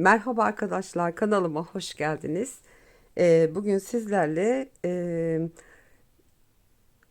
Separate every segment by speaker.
Speaker 1: Merhaba arkadaşlar kanalıma hoş geldiniz. Ee, bugün sizlerle e,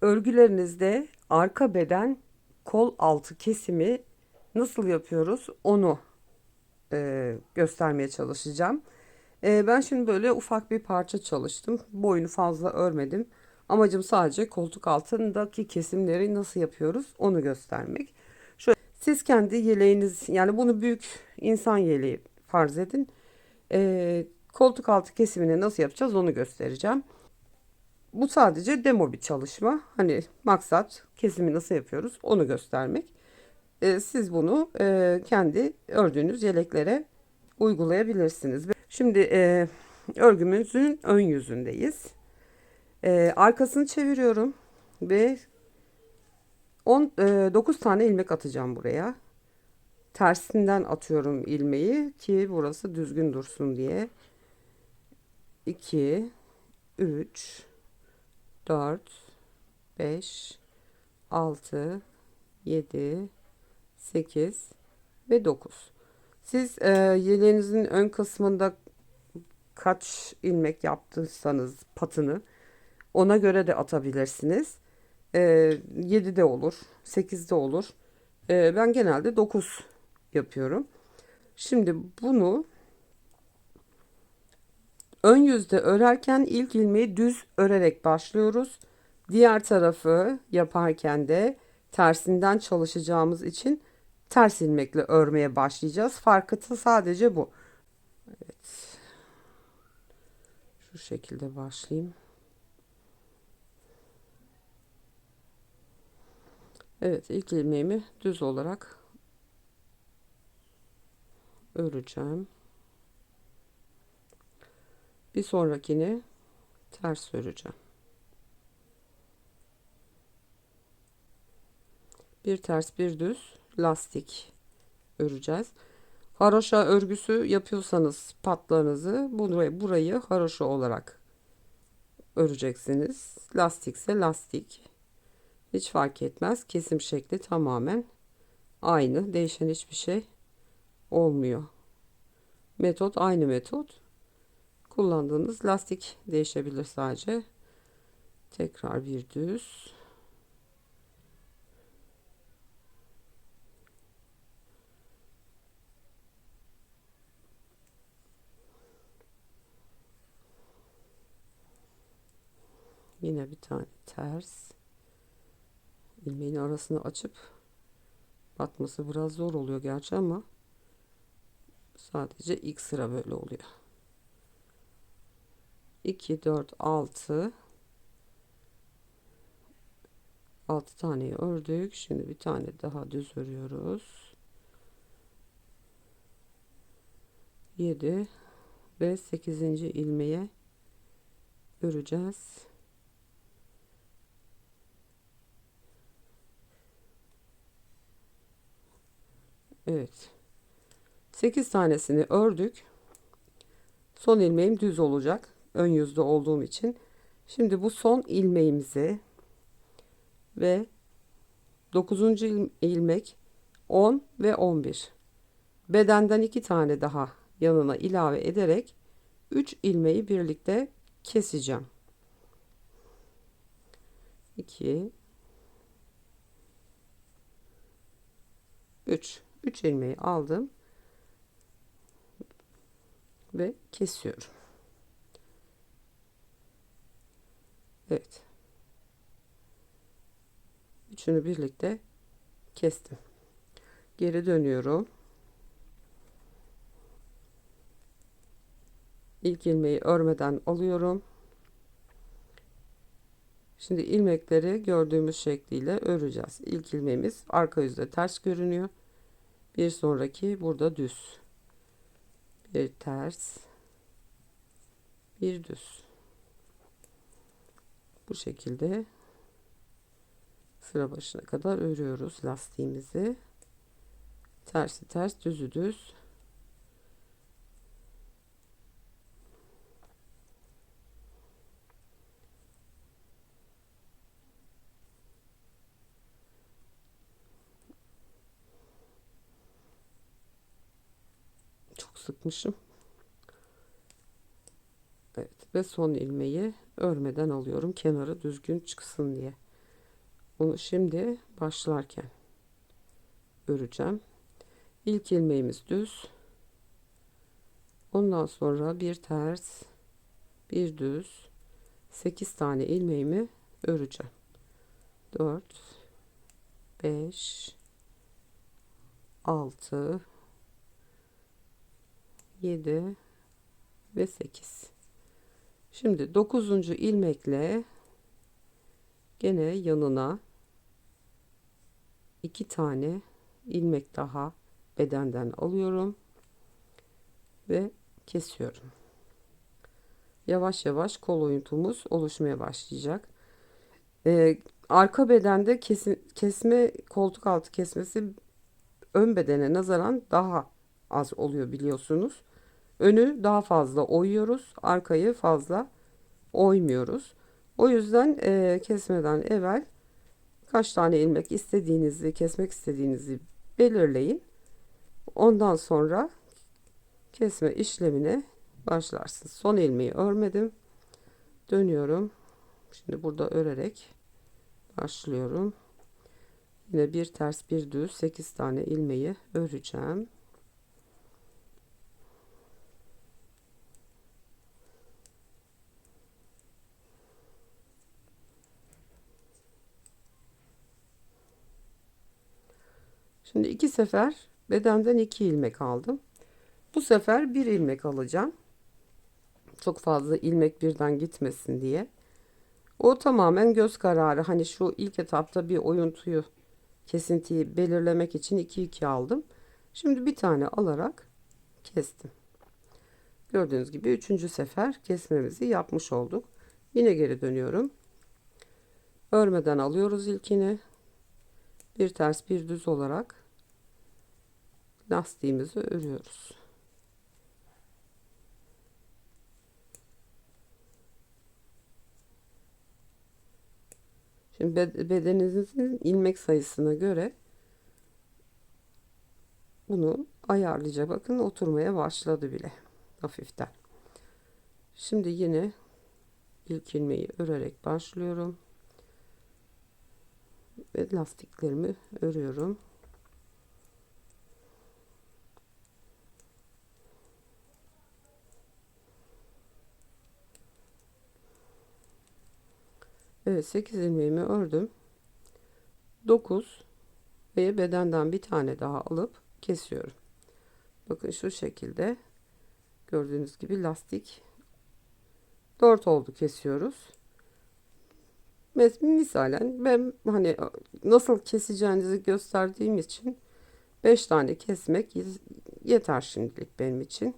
Speaker 1: örgülerinizde arka beden kol altı kesimi nasıl yapıyoruz onu e, göstermeye çalışacağım. E, ben şimdi böyle ufak bir parça çalıştım. Boyunu fazla örmedim. Amacım sadece koltuk altındaki kesimleri nasıl yapıyoruz onu göstermek. Şöyle, siz kendi yeleğiniz yani bunu büyük insan yeleği farz edin. E, koltuk altı kesimini nasıl yapacağız onu göstereceğim. Bu sadece demo bir çalışma. Hani maksat kesimi nasıl yapıyoruz onu göstermek. E, siz bunu e, kendi ördüğünüz yeleklere uygulayabilirsiniz. Şimdi e, örgümüzün ön yüzündeyiz. E, arkasını çeviriyorum ve 10 e, 9 tane ilmek atacağım buraya tersinden atıyorum ilmeği ki burası düzgün dursun diye. 2 3 4 5 6 7 8 ve 9. Siz e, yeleğinizin ön kısmında kaç ilmek yaptıysanız patını ona göre de atabilirsiniz. E, 7 de olur, 8 de olur. E, ben genelde 9 yapıyorum. Şimdi bunu ön yüzde örerken ilk ilmeği düz örerek başlıyoruz. Diğer tarafı yaparken de tersinden çalışacağımız için ters ilmekle örmeye başlayacağız. Farkı sadece bu. Evet. Şu şekilde başlayayım. Evet ilk ilmeğimi düz olarak öreceğim. Bir sonrakini ters öreceğim. Bir ters bir düz lastik öreceğiz. Haroşa örgüsü yapıyorsanız patlarınızı burayı, burayı haroşa olarak öreceksiniz. Lastikse lastik. Hiç fark etmez. Kesim şekli tamamen aynı. Değişen hiçbir şey olmuyor. Metot aynı metot. Kullandığınız lastik değişebilir sadece. Tekrar bir düz. Yine bir tane ters. ilmeğin arasını açıp batması biraz zor oluyor gerçi ama Sadece ilk sıra böyle oluyor. 2 4 6 6 taneyi ördük. Şimdi bir tane daha düz örüyoruz. 7 ve 8. ilmeğe öreceğiz. Evet. 8 tanesini ördük. Son ilmeğim düz olacak. Ön yüzde olduğum için. Şimdi bu son ilmeğimizi ve 9. ilmek 10 ve 11. Bedenden 2 tane daha yanına ilave ederek 3 ilmeği birlikte keseceğim. 2 3 3 ilmeği aldım ve kesiyorum. Evet. Üçünü birlikte kestim. Geri dönüyorum. İlk ilmeği örmeden alıyorum. Şimdi ilmekleri gördüğümüz şekliyle öreceğiz. İlk ilmeğimiz arka yüzde ters görünüyor. Bir sonraki burada düz bir ters bir düz. Bu şekilde sıra başına kadar örüyoruz lastiğimizi. Tersi ters düzü düz sıkmışım. Evet ve son ilmeği örmeden alıyorum kenarı düzgün çıksın diye. Bunu şimdi başlarken öreceğim. İlk ilmeğimiz düz. Ondan sonra bir ters, bir düz, 8 tane ilmeğimi öreceğim. 4 5 6 7 ve 8. Şimdi 9. ilmekle gene yanına iki tane ilmek daha bedenden alıyorum ve kesiyorum. Yavaş yavaş kol oyuntumuz oluşmaya başlayacak. Ee, arka bedende kesin, kesme koltuk altı kesmesi ön bedene nazaran daha az oluyor biliyorsunuz. Önü daha fazla oyuyoruz, arkayı fazla oymuyoruz. O yüzden e, kesmeden evvel kaç tane ilmek istediğinizi, kesmek istediğinizi belirleyin. Ondan sonra kesme işlemine başlarsınız. Son ilmeği örmedim. Dönüyorum. Şimdi burada örerek başlıyorum. Yine bir ters bir düz 8 tane ilmeği öreceğim. Şimdi iki sefer bedenden iki ilmek aldım. Bu sefer bir ilmek alacağım. Çok fazla ilmek birden gitmesin diye. O tamamen göz kararı. Hani şu ilk etapta bir oyuntuyu, kesintiyi belirlemek için 2 2 aldım. Şimdi bir tane alarak kestim. Gördüğünüz gibi üçüncü sefer kesmemizi yapmış olduk. Yine geri dönüyorum. Örmeden alıyoruz ilkini. Bir ters bir düz olarak lastiğimizi örüyoruz. Şimdi bedeninizin ilmek sayısına göre bunu ayarlayacak. Bakın oturmaya başladı bile hafiften. Şimdi yine ilk ilmeği örerek başlıyorum. Ve lastiklerimi örüyorum. Evet 8 ilmeğimi ördüm. 9 ve bedenden bir tane daha alıp kesiyorum. Bakın şu şekilde gördüğünüz gibi lastik 4 oldu kesiyoruz. Misalen ben hani nasıl keseceğinizi gösterdiğim için 5 tane kesmek yeter şimdilik benim için.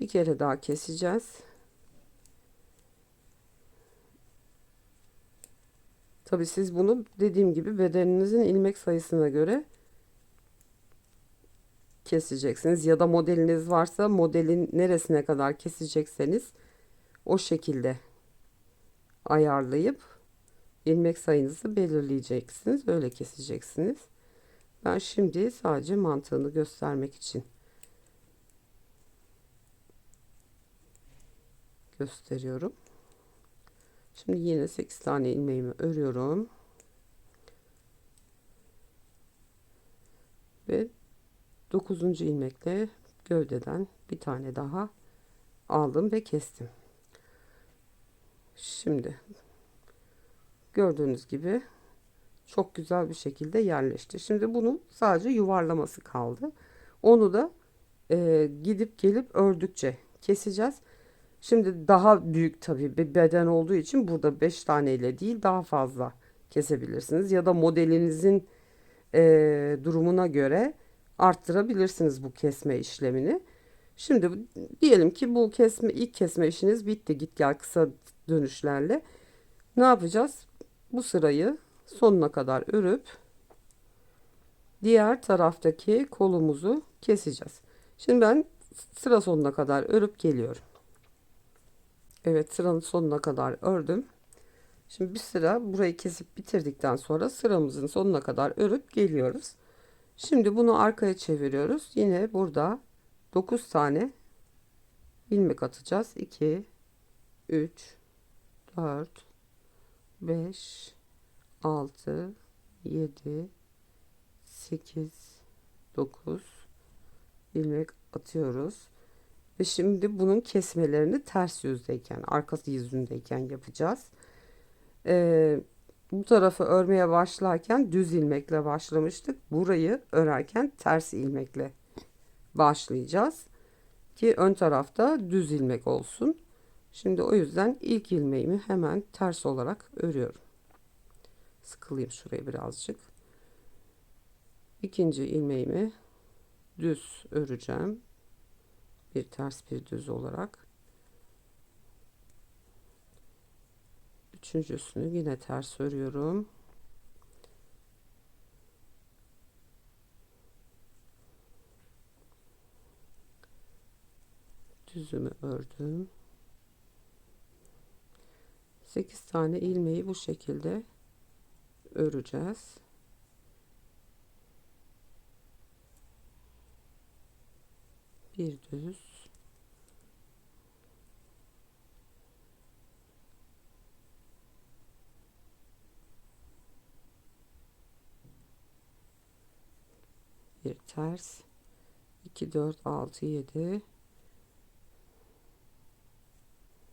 Speaker 1: Bir kere daha keseceğiz. Tabi siz bunu dediğim gibi bedeninizin ilmek sayısına göre keseceksiniz. Ya da modeliniz varsa modelin neresine kadar kesecekseniz o şekilde ayarlayıp ilmek sayınızı belirleyeceksiniz. Öyle keseceksiniz. Ben şimdi sadece mantığını göstermek için gösteriyorum Şimdi yine 8 tane ilmeğimi örüyorum. Ve 9. ilmekle gövdeden bir tane daha aldım ve kestim. Şimdi gördüğünüz gibi çok güzel bir şekilde yerleşti. Şimdi bunun sadece yuvarlaması kaldı. Onu da e, gidip gelip ördükçe keseceğiz. Şimdi daha büyük tabii bir beden olduğu için burada 5 tane ile değil daha fazla kesebilirsiniz. Ya da modelinizin e, durumuna göre arttırabilirsiniz bu kesme işlemini. Şimdi diyelim ki bu kesme ilk kesme işiniz bitti git gel kısa dönüşlerle. Ne yapacağız? Bu sırayı sonuna kadar örüp diğer taraftaki kolumuzu keseceğiz. Şimdi ben sıra sonuna kadar örüp geliyorum. Evet sıranın sonuna kadar ördüm. Şimdi bir sıra burayı kesip bitirdikten sonra sıramızın sonuna kadar örüp geliyoruz. Şimdi bunu arkaya çeviriyoruz. Yine burada 9 tane ilmek atacağız. 2 3 4 5 6 7 8 9 ilmek atıyoruz. Ve şimdi bunun kesmelerini ters yüzdeyken, arkası yüzündeyken yapacağız. Ee, bu tarafı örmeye başlarken düz ilmekle başlamıştık. Burayı örerken ters ilmekle başlayacağız. Ki ön tarafta düz ilmek olsun. Şimdi o yüzden ilk ilmeğimi hemen ters olarak örüyorum. Sıkılayım şurayı birazcık. İkinci ilmeğimi düz öreceğim. Bir ters bir düz olarak. Üçüncüsünü yine ters örüyorum. Düzümü ördüm. 8 tane ilmeği bu şekilde öreceğiz. Bir düz. Bir ters. 2 4 6 7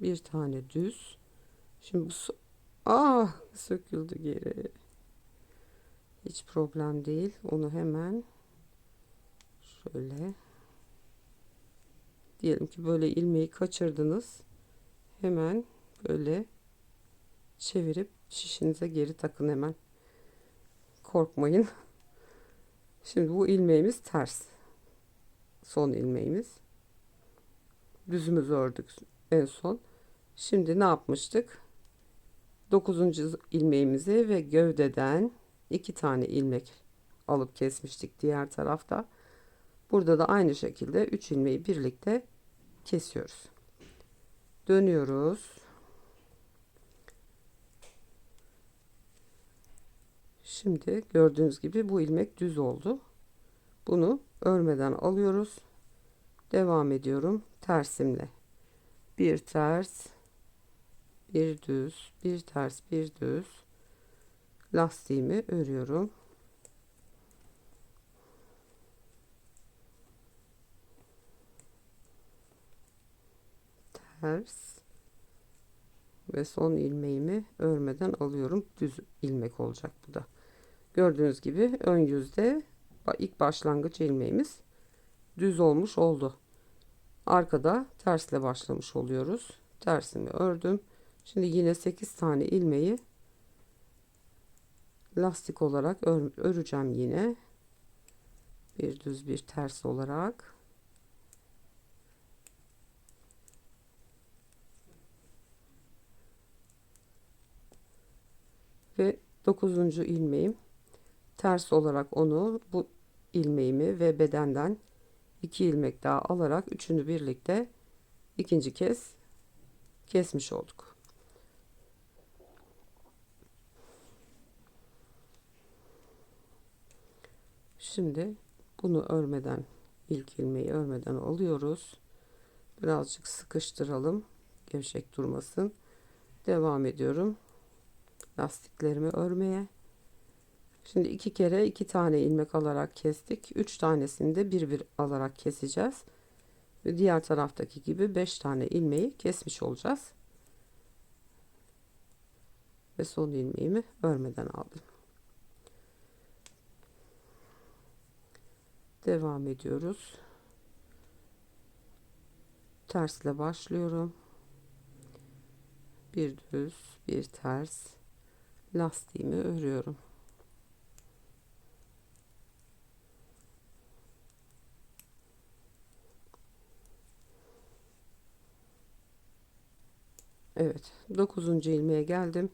Speaker 1: bir tane düz Şimdi bu ah söküldü geri. Hiç problem değil. Onu hemen şöyle diyelim ki böyle ilmeği kaçırdınız. Hemen böyle çevirip şişinize geri takın hemen. Korkmayın. Şimdi bu ilmeğimiz ters. Son ilmeğimiz. Düzümüzü ördük en son. Şimdi ne yapmıştık? 9. ilmeğimizi ve gövdeden iki tane ilmek alıp kesmiştik diğer tarafta. Burada da aynı şekilde 3 ilmeği birlikte kesiyoruz. Dönüyoruz. Şimdi gördüğünüz gibi bu ilmek düz oldu. Bunu örmeden alıyoruz. Devam ediyorum tersimle. Bir ters, bir düz bir ters bir düz lastiğimi örüyorum ters ve son ilmeğimi örmeden alıyorum. Düz ilmek olacak bu da. Gördüğünüz gibi ön yüzde ilk başlangıç ilmeğimiz düz olmuş oldu. Arkada tersle başlamış oluyoruz. Tersimi ördüm. Şimdi yine 8 tane ilmeği lastik olarak ör, öreceğim yine. Bir düz bir ters olarak. Ve 9. ilmeğim ters olarak onu bu ilmeğimi ve bedenden 2 ilmek daha alarak üçünü birlikte ikinci kez kesmiş olduk. Şimdi bunu örmeden ilk ilmeği örmeden alıyoruz. Birazcık sıkıştıralım. Gevşek durmasın. Devam ediyorum. Lastiklerimi örmeye. Şimdi iki kere iki tane ilmek alarak kestik. Üç tanesini de bir bir alarak keseceğiz. Ve diğer taraftaki gibi beş tane ilmeği kesmiş olacağız. Ve son ilmeğimi örmeden aldım. devam ediyoruz tersle başlıyorum bir düz bir ters lastiğimi örüyorum Evet 9. ilmeğe geldim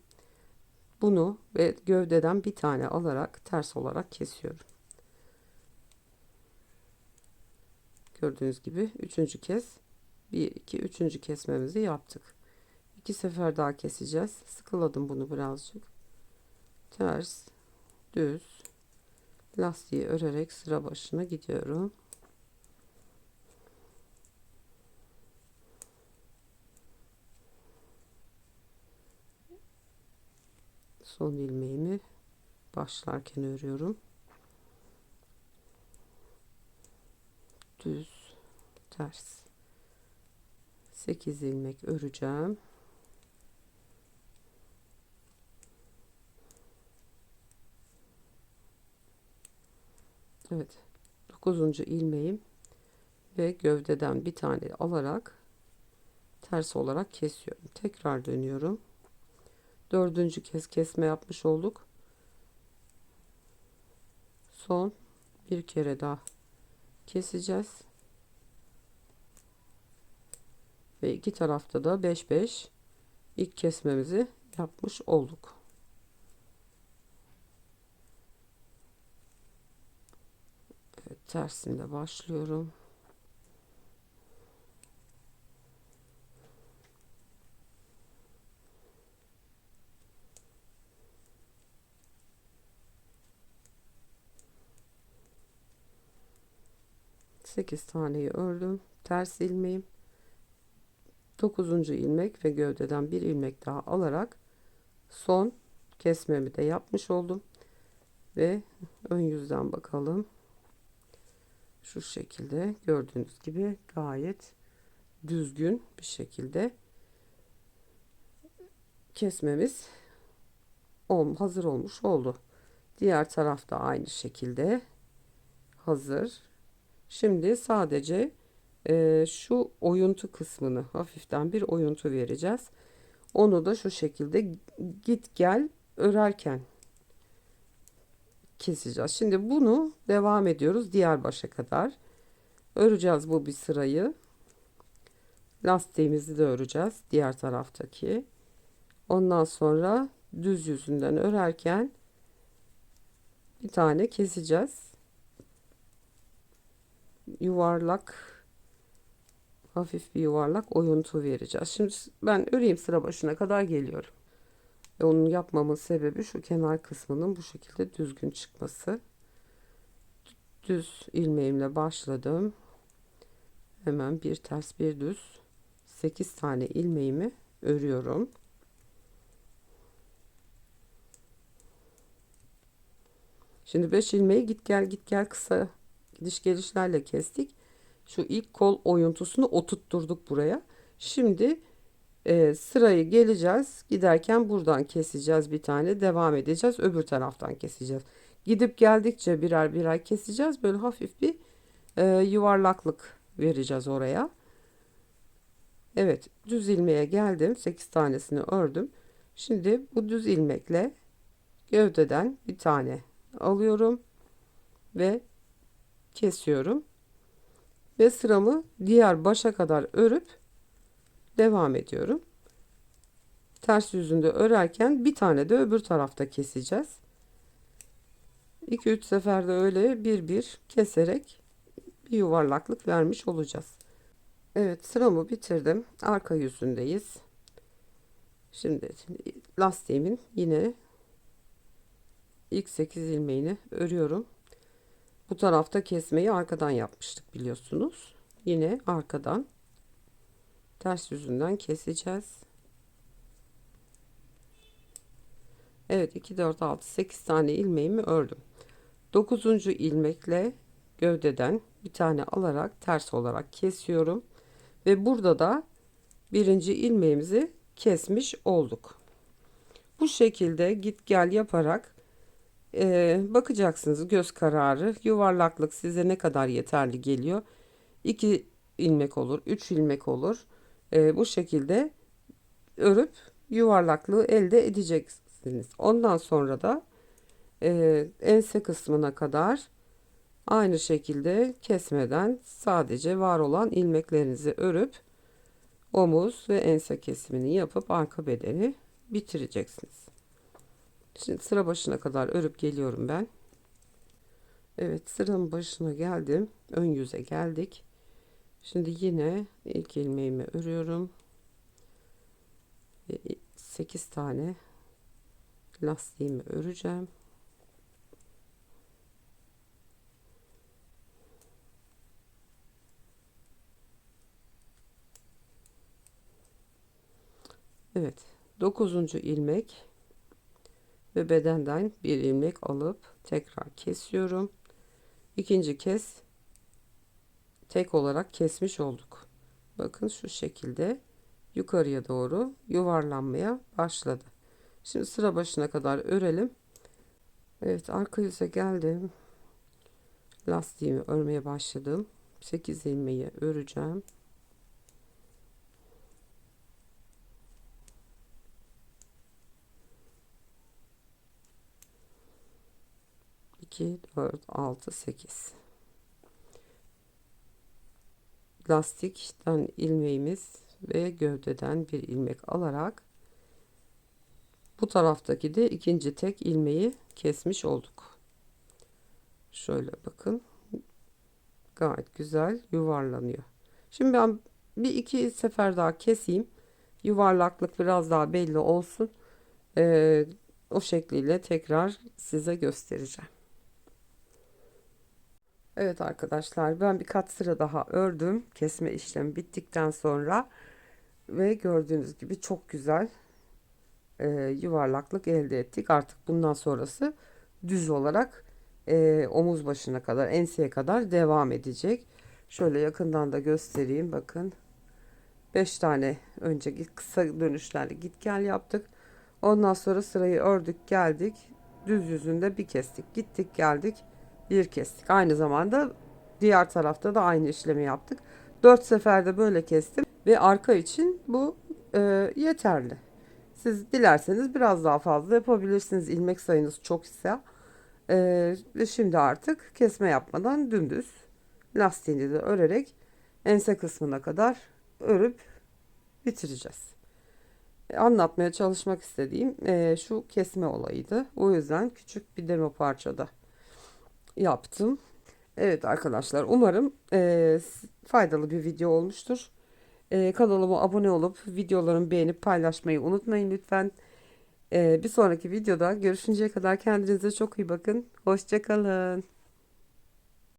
Speaker 1: bunu ve gövdeden bir tane alarak ters olarak kesiyorum Gördüğünüz gibi üçüncü kez bir iki üçüncü kesmemizi yaptık. İki sefer daha keseceğiz. Sıkıladım bunu birazcık ters düz lastiği örerek sıra başına gidiyorum. Son ilmeğimi başlarken örüyorum. Düz ters 8 ilmek öreceğim. Evet. 9. ilmeğim ve gövdeden bir tane alarak ters olarak kesiyorum. Tekrar dönüyorum. Dördüncü kez kesme yapmış olduk. Son bir kere daha keseceğiz. Ve iki tarafta da 5 5 ilk kesmemizi yapmış olduk. Evet, tersinde başlıyorum. Sekiz taneyi ördüm. Ters ilmeğim. Dokuzuncu ilmek ve gövdeden bir ilmek daha alarak son kesmemi de yapmış oldum. Ve ön yüzden bakalım şu şekilde gördüğünüz gibi gayet düzgün bir şekilde kesmemiz hazır olmuş oldu. Diğer tarafta aynı şekilde hazır. Şimdi sadece e, şu oyuntu kısmını hafiften bir oyuntu vereceğiz. Onu da şu şekilde git gel örerken keseceğiz. Şimdi bunu devam ediyoruz diğer başa kadar. Öreceğiz bu bir sırayı. Lastiğimizi de öreceğiz diğer taraftaki. Ondan sonra düz yüzünden örerken bir tane keseceğiz. Yuvarlak hafif bir yuvarlak oyuntu vereceğiz. Şimdi ben öreyim sıra başına kadar geliyorum. Ve onun yapmamın sebebi şu kenar kısmının bu şekilde düzgün çıkması. Düz ilmeğimle başladım. Hemen bir ters bir düz 8 tane ilmeğimi örüyorum. Şimdi 5 ilmeği git gel git gel kısa gidiş gelişlerle kestik. Şu ilk kol oyuntusunu oturtturduk buraya. Şimdi e, sırayı geleceğiz. Giderken buradan keseceğiz bir tane. Devam edeceğiz. Öbür taraftan keseceğiz. Gidip geldikçe birer birer keseceğiz. Böyle hafif bir e, yuvarlaklık vereceğiz oraya. Evet düz ilmeğe geldim. 8 tanesini ördüm. Şimdi bu düz ilmekle gövdeden bir tane alıyorum ve kesiyorum ve sıramı diğer başa kadar örüp devam ediyorum. Ters yüzünde örerken bir tane de öbür tarafta keseceğiz. 2-3 seferde öyle bir bir keserek bir yuvarlaklık vermiş olacağız. Evet sıramı bitirdim. Arka yüzündeyiz. Şimdi lastiğimin yine ilk 8 ilmeğini örüyorum. Bu tarafta kesmeyi arkadan yapmıştık biliyorsunuz. Yine arkadan ters yüzünden keseceğiz. Evet 2 4 6 8 tane ilmeğimi ördüm. 9. ilmekle gövdeden bir tane alarak ters olarak kesiyorum ve burada da birinci ilmeğimizi kesmiş olduk. Bu şekilde git gel yaparak e, bakacaksınız göz kararı yuvarlaklık size ne kadar yeterli geliyor. 2 ilmek olur, 3 ilmek olur e, bu şekilde örüp yuvarlaklığı elde edeceksiniz. Ondan sonra da e, ense kısmına kadar aynı şekilde kesmeden sadece var olan ilmeklerinizi örüp omuz ve ense kesimini yapıp arka bedeni bitireceksiniz. Şimdi sıra başına kadar örüp geliyorum ben. Evet sıranın başına geldim. Ön yüze geldik. Şimdi yine ilk ilmeğimi örüyorum. Ve 8 tane lastiğimi öreceğim. Evet. 9. ilmek ve bedenden bir ilmek alıp tekrar kesiyorum. İkinci kez tek olarak kesmiş olduk. Bakın şu şekilde yukarıya doğru yuvarlanmaya başladı. Şimdi sıra başına kadar örelim. Evet arka yüze geldim. Lastiğimi örmeye başladım. 8 ilmeği öreceğim. İki, dört, altı, sekiz. Lastikten ilmeğimiz ve gövdeden bir ilmek alarak bu taraftaki de ikinci tek ilmeği kesmiş olduk. Şöyle bakın. Gayet güzel yuvarlanıyor. Şimdi ben bir iki sefer daha keseyim. Yuvarlaklık biraz daha belli olsun. Ee, o şekliyle tekrar size göstereceğim. Evet arkadaşlar ben birkaç sıra daha ördüm. Kesme işlemi bittikten sonra ve gördüğünüz gibi çok güzel e, yuvarlaklık elde ettik. Artık bundan sonrası düz olarak e, omuz başına kadar enseye kadar devam edecek. Şöyle yakından da göstereyim bakın. 5 tane önce kısa dönüşlerle git gel yaptık. Ondan sonra sırayı ördük geldik. Düz yüzünde bir kestik. Gittik geldik bir kestik. Aynı zamanda diğer tarafta da aynı işlemi yaptık. 4 seferde böyle kestim ve arka için bu e, yeterli. Siz dilerseniz biraz daha fazla yapabilirsiniz. İlmek sayınız çok ise. Ee, ve şimdi artık kesme yapmadan dümdüz lastiğini de örerek ense kısmına kadar örüp bitireceğiz. E, anlatmaya çalışmak istediğim e, şu kesme olayıydı. O yüzden küçük bir demo parçada yaptım. Evet arkadaşlar umarım e, faydalı bir video olmuştur. E, kanalıma abone olup videolarımı beğenip paylaşmayı unutmayın lütfen. E, bir sonraki videoda görüşünceye kadar kendinize çok iyi bakın. Hoşçakalın.